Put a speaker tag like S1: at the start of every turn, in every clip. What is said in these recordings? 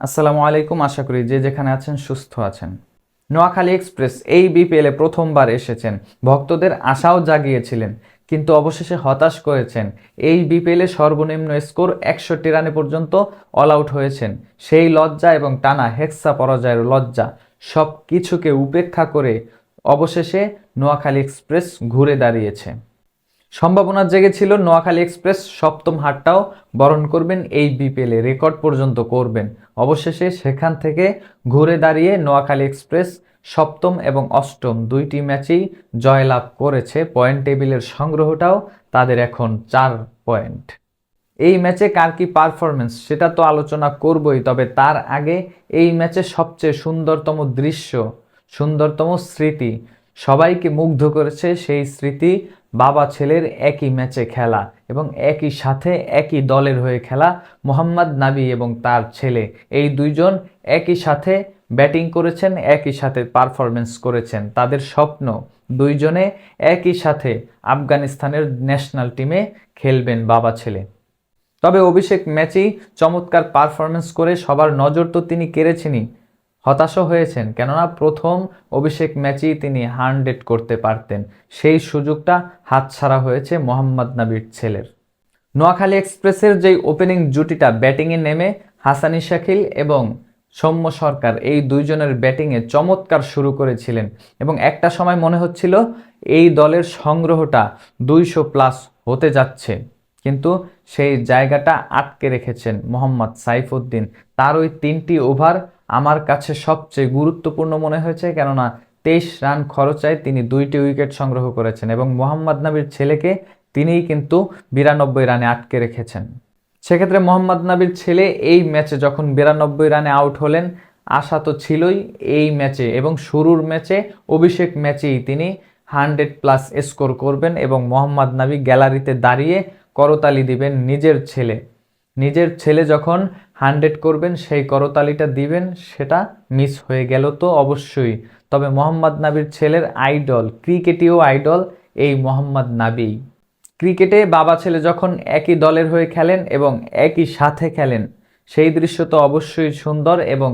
S1: আসসালামু আলাইকুম, আশা করি যে যেখানে আছেন সুস্থ আছেন। নোয়াখালী এক্সপ্রেস এই বিপিএলে প্রথমবার এসেছেন। ভক্তদের আশাও জাগিয়েছিলেন, কিন্তু অবশেষে হতাশ করেছেন। এই বিপিএলে সর্বনিম্ন স্কোর একষট্টি রানে পর্যন্ত অল আউট হয়েছেন। সেই লজ্জা এবং টানা হেক্সা পরাজয়ের লজ্জা সব কিছুকে উপেক্ষা করে অবশেষে নোয়াখালী এক্সপ্রেস ঘুরে দাঁড়িয়েছে। সম্ভাবনা জেগেছিল নোয়াখালী এক্সপ্রেস, সপ্তম হাটটাও বরণ করবেন এই বিপিএলে রেকর্ড পর্যন্ত করবেন। অবশেষে সেখান থেকে ঘুরে দাঁড়িয়ে নোয়াখালী এক্সপ্রেস সপ্তম এবং অষ্টম দুইটি ম্যাচেই জয়লাভ করেছে। পয়েন্ট টেবিলের সংগ্রহটাও তাদের এখন চার পয়েন্ট। এই ম্যাচে কার কি পারফরমেন্স সেটা তো আলোচনা করবই, তবে তার আগে এই ম্যাচে সবচেয়ে সুন্দরতম দৃশ্য, সুন্দরতম স্মৃতি সবাইকে মুগ্ধ করেছে সেই স্মৃতি। বাবা ছেলের একই ম্যাচে খেলা এবং একই সাথে একই দলের হয়ে খেলা মোহাম্মদ নাবি এবং তার ছেলে। এই দুইজন একই সাথে ব্যাটিং করেছেন, একই সাথে পারফরমেন্স করেছেন। তাদের স্বপ্ন, দুইজনে একই সাথে আফগানিস্তানের ন্যাশনাল টিমে খেলবেন বাবা ছেলে। তবে অভিষেক ম্যাচেই চমৎকার পারফরমেন্স করে সবার নজর তো তিনি কেড়েছেনই। হতাশও হয়েছেন, কেননা প্রথম অভিষেক ম্যাচেই তিনি হান্ড্রেড করতে পারতেন। সেই সুযোগটা হাতছাড়া হয়েছে মোহাম্মদ নাবির ছেলের। নোয়াখালী এক্সপ্রেসের যেই ওপেনিং জুটিটা ব্যাটিংয়ে নেমে হাসানি শাকিল এবং সৌম্য সরকার এই দুইজনের ব্যাটিংয়ে চমৎকার শুরু করেছিলেন এবং একটা সময় মনে হচ্ছিল এই দলের সংগ্রহটা দুইশো প্লাস হতে যাচ্ছে। কিন্তু সেই জায়গাটা আটকে রেখেছেন মোহাম্মদ সাইফুদ্দিন। তার ওই তিনটি ওভার আমার কাছে সবচেয়ে গুরুত্বপূর্ণ মনে হয়েছে, কেননা তেইশ রান খরচায় তিনি দুইটি উইকেট সংগ্রহ করেছেন এবং মোহাম্মদ নাবির ছেলেকে তিনিই কিন্তু বিরানব্বই রানে আটকে রেখেছেন। সেক্ষেত্রে মোহাম্মদ নাবির ছেলে এই ম্যাচে যখন বিরানব্বই রানে আউট হলেন, আশা তো ছিলই এই ম্যাচে এবং শুরুর ম্যাচে অভিষেক ম্যাচেই তিনি হান্ড্রেড প্লাস স্কোর করবেন এবং মোহাম্মদ নাবি গ্যালারিতে দাঁড়িয়ে করতালি দিবেন নিজের ছেলে। নিজের ছেলে যখন হান্ড্রেড করবেন, সেই করতালিটা দিবেন, সেটা মিস হয়ে গেল তো অবশ্যই। তবে মোহাম্মদ নাবির ছেলের আইডল, ক্রিকেটীয় আইডল এই মোহাম্মদ নাবি। ক্রিকেটে বাবা ছেলে যখন একই দলের হয়ে খেলেন এবং একই সাথে খেলেন, সেই দৃশ্য তো অবশ্যই সুন্দর এবং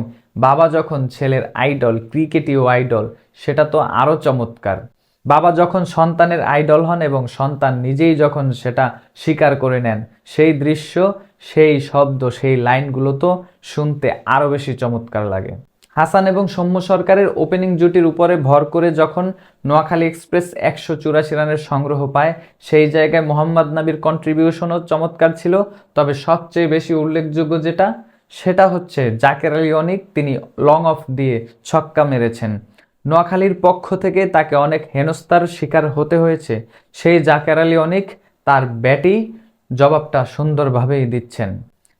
S1: বাবা যখন ছেলের আইডল, ক্রিকেটীয় আইডল, সেটা তো আরও চমৎকার। বাবা যখন সন্তানের আইডল হন এবং সন্তান নিজেই যখন সেটা স্বীকার করে নেন, সেই দৃশ্য, সেই শব্দ, সেই লাইনগুলো তো শুনতে আরও বেশি চমৎকার লাগে। হাসান এবং সৌম্য সরকারের ওপেনিং জুটির উপরে ভর করে যখন নোয়াখালী এক্সপ্রেস একশো চুরাশি রানের সংগ্রহ পায়, সেই জায়গায় মোহাম্মদ নাবির কন্ট্রিবিউশনও চমৎকার ছিল। তবে সবচেয়ে বেশি উল্লেখযোগ্য যেটা, সেটা হচ্ছে জাকের আলী অনিক, তিনি লং অফ দিয়ে ছক্কা মেরেছেন। নোয়াখালীর পক্ষ থেকে তাকে অনেক হেনস্থার শিকার হতে হয়েছে। সেই জাকের আলী অনিক তার ব্যাটই জবাবটা সুন্দরভাবেই দিচ্ছেন।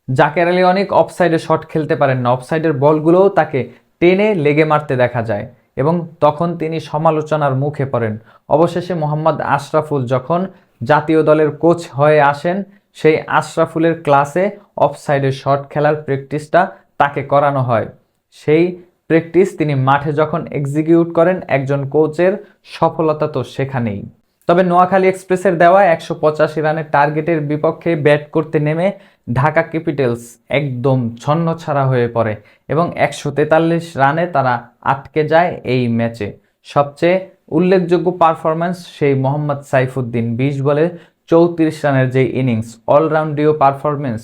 S1: জাকের আলী অনেক অফসাইডে শট খেলতে পারেন না। অফসাইডের বলগুলোও তাকে টেনে লেগে মারতে দেখা যায় এবং তখন তিনি সমালোচনার মুখে পড়েন। অবশেষে মোহাম্মদ আশরাফুল যখন জাতীয় দলের কোচ হয়ে আসেন, সেই আশরাফুলের ক্লাসে অফসাইডে শট খেলার প্র্যাকটিসটা তাকে করানো হয়। সেই প্র্যাকটিস তিনি মাঠে যখন এক্সিকিউট করেন, একজন কোচের সফলতা তো সেখানেই। তবে নোয়াখালী এক্সপ্রেসের দেওয়া একশো পঁচাশি রানের টার্গেটের বিপক্ষে ব্যাট করতে নেমে ঢাকা ক্যাপিটালস একদম ছন্ন ছাড়া হয়ে পড়ে এবং একশো তেতাল্লিশ রানে তারা আটকে যায় এই ম্যাচে। সবচেয়ে উল্লেখযোগ্য পারফরম্যান্স সেই মোহাম্মদ সাইফুদ্দিন, বিশ বলে চৌত্রিশ রানের যে ইনিংস অলরাউন্ডীয় পারফরমেন্স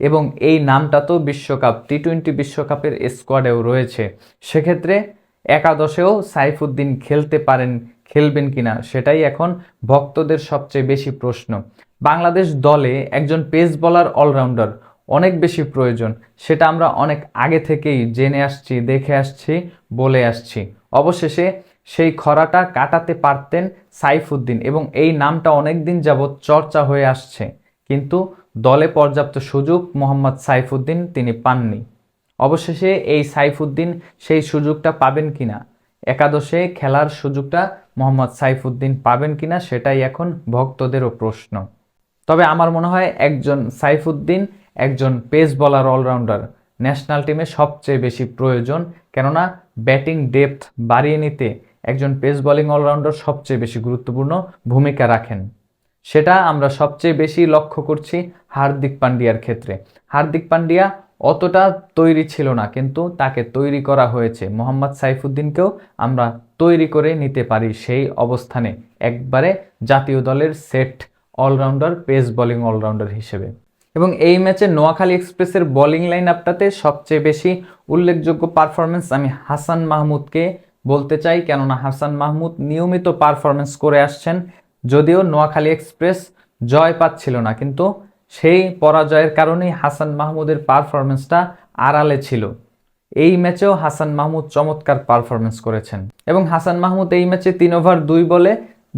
S1: এবং এই নামটা তো বিশ্বকাপ টি টোয়েন্টি বিশ্বকাপের স্কোয়াডেও রয়েছে। সেক্ষেত্রে একাদশেও সাইফুদ্দিন খেলতে পারেন, খেলবেন কিনা সেটাই এখন ভক্তদের সবচেয়ে বেশি প্রশ্ন। বাংলাদেশ দলে একজন পেস বলার অলরাউন্ডার অনেক বেশি প্রয়োজন, সেটা আমরা অনেক আগে থেকেই জেনে আসছি, দেখে আসছি, বলে আসছি। অবশেষে সেই খরাটা কাটাতে পারতেন সাইফুদ্দিন এবং এই নামটা অনেক দিন যাবৎ চর্চা হয়ে আসছে। কিন্তু দলে পর্যাপ্ত সুযোগ মোহাম্মদ সাইফুদ্দিন তিনি পাননি। অবশেষে এই সাইফুদ্দিন সেই সুযোগটা পাবেন কিনা, একাদশে খেলার সুযোগটা মোহাম্মদ সাইফুদ্দিন পাবেন কিনা সেটাই এখন ভক্তদেরও প্রশ্ন। তবে আমার মনে হয় একজন সাইফুদ্দিন, একজন পেস বলার, অলরাউন্ডার ন্যাশনাল টিমে সবচেয়ে বেশি প্রয়োজন। কেননা ব্যাটিং ডেপথ বাড়িয়ে নিতে একজন পেস বোলিং অলরাউন্ডার সবচেয়ে বেশি গুরুত্বপূর্ণ ভূমিকা রাখেন। সেটা আমরা সবচেয়ে বেশি লক্ষ্য করছি হার্দিক পান্ডিয়ার ক্ষেত্রে। হার্দিক পান্ডিয়া অতটা তৈরি ছিল না, কিন্তু তাকে তৈরি করা হয়েছে। মোহাম্মদ সাইফুদ্দিনকেও আমরা তৈরি করে নিতে পারি সেই অবস্থানে। একবারে জাতীয় দলের set allrounder, pace bowling allrounder হিসেবে। এবং এই ম্যাচে নোয়াখালী এক্সপ্রেসের বোলিং লাইন আপটাতে সবচেয়ে বেশি উল্লেখযোগ্য পারফরমেন্স আমি হাসান মাহমুদকে বলতে চাই, কেননা হাসান মাহমুদ নিয়মিত পারফরমেন্স করে আসছেন। যদিও নোয়াখালী এক্সপ্রেস জয় পাচ্ছিল না, কিন্তু সেই পরাজয়ের কারণেই হাসান মাহমুদের পারফরমেন্সটা আড়ালে ছিল। এই ম্যাচেও হাসান মাহমুদ চমৎকার পারফরমেন্স করেছেন এবং হাসান মাহমুদ এই ম্যাচে তিন ওভার দুই বলে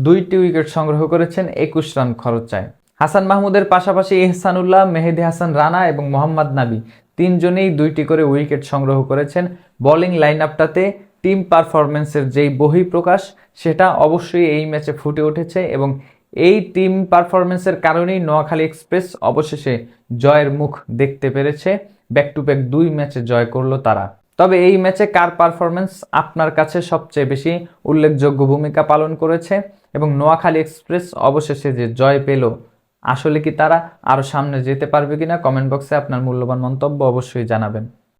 S1: দুইটি উইকেট সংগ্রহ করেছেন, একুশ রান খরচায় হাসান মাহমুদের পাশাপাশি এহসানুল্লাহ, মেহেদি হাসান রানা এবং মোহাম্মদ নাবি তিনজনেই দুইটি করে উইকেট সংগ্রহ করেছেন। বোলিং লাইন আপটাতে টিম পারফরমেন্সের যেই বহিঃপ্রকাশ, সেটা অবশ্যই এই ম্যাচে ফুটে উঠেছে এবং এই টিম পারফরমেন্সের কারণেই নোয়াখালী এক্সপ্রেস অবশেষে জয়ের মুখ দেখতে পেরেছে। ব্যাক টু ব্যাক দুই ম্যাচে জয় করল তারা। তবে এই ম্যাচে কার পারফরমেন্স আপনার কাছে সবচেয়ে বেশি উল্লেখযোগ্য ভূমিকা পালন করেছে এবং নোয়াখালী এক্সপ্রেস অবশেষে যে জয় পেল, আসলে কি তারা আরও সামনে যেতে পারবে কিনা কমেন্ট বক্সে আপনার মূল্যবান মন্তব্য অবশ্যই জানাবেন।